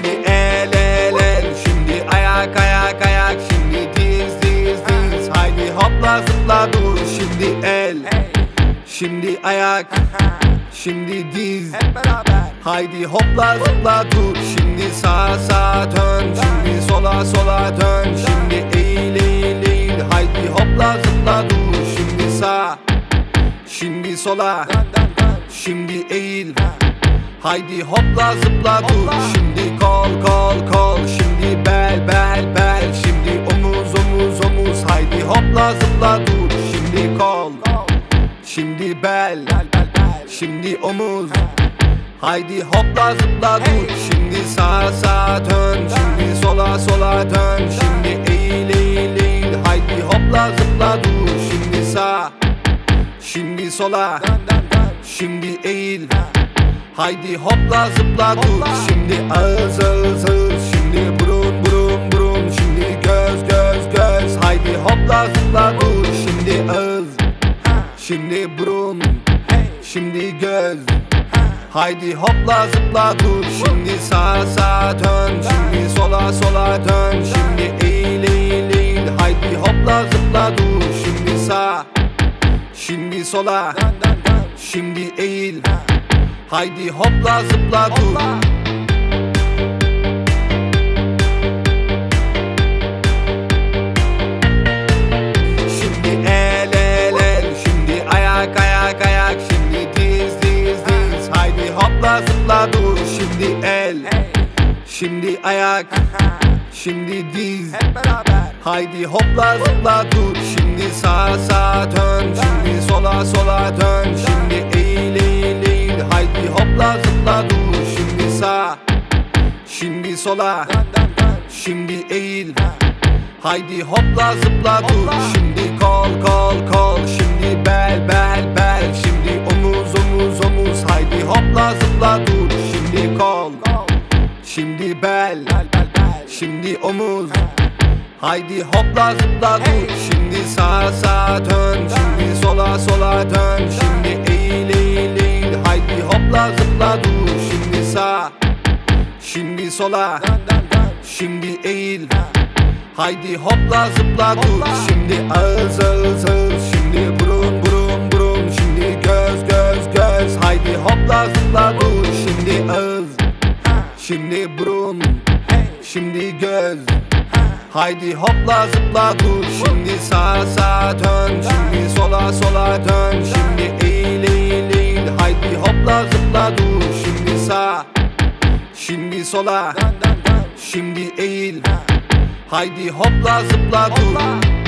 Şimdi el el el Şimdi ayak ayak ayak Şimdi diz diz diz. Haydi hopla zıpla dur Şimdi el. Şimdi ayak Şimdi diz. Haydi hopla zıpla dur Şimdi sağa sağa dön. Şimdi sola sola dön Şimdi eğil eğil eğil. Haydi hopla zıpla dur Şimdi sağa. Şimdi sola. Şimdi eğil. Haydi hopla zıpla dur Şimdi kol kol kol Şimdi bel bel bel. Şimdi omuz omuz omuz. Haydi hopla zıpla dur. Şimdi kol Şimdi bel. Şimdi omuz. Haydi hopla zıpla dur. Şimdi sağa sağa dön. Şimdi sola sola dön. Şimdi eğil eğil eğil. Haydi hopla zıpla dur. Şimdi sağ Şimdi sola. Şimdi eğil Haydi hopla zıpla dur. Şimdi ağız ağız ağız. Şimdi burun burun burun. Şimdi göz göz göz. Haydi hopla zıpla dur. Şimdi ağız. Şimdi burun. Şimdi göz. Haydi hopla zıpla dur. Şimdi sağa sağa dön. Şimdi sola sola dön. Şimdi eğil eğil eğil. Haydi hopla zıpla dur. Şimdi sağ Şimdi sola. Şimdi eğil Haydi hopla zıpla dur. Şimdi el el el Şimdi ayak ayak ayak. Şimdi diz diz diz. Haydi hopla zıpla dur. Şimdi el Şimdi ayak Şimdi diz. Hep beraber. Haydi hopla zıpla dur. Şimdi sağa sağa dön. Şimdi sola sola dön. Şimdi eğil sola. Şimdi eğil. Haydi hopla zıpla dur. Şimdi kol kol kol. Şimdi bel bel bel. Şimdi omuz omuz omuz. Haydi hopla zıpla dur. Şimdi kol. Şimdi bel. Şimdi omuz. Haydi hopla zıpla dur. Şimdi sağa sağa dön Şimdi sola. Şimdi eğil. Haydi hopla zıpla dur. Şimdi ağız ağız ağız. Şimdi burun burun burun. Şimdi göz göz göz. Haydi hopla zıpla dur. Şimdi ağız. Şimdi burun. Şimdi göz. Haydi hopla zıpla dur. Şimdi sağa sağa dön. Şimdi sola sola dön. Şimdi eğil sola. Şimdi eğil. Haydi hopla zıpla dur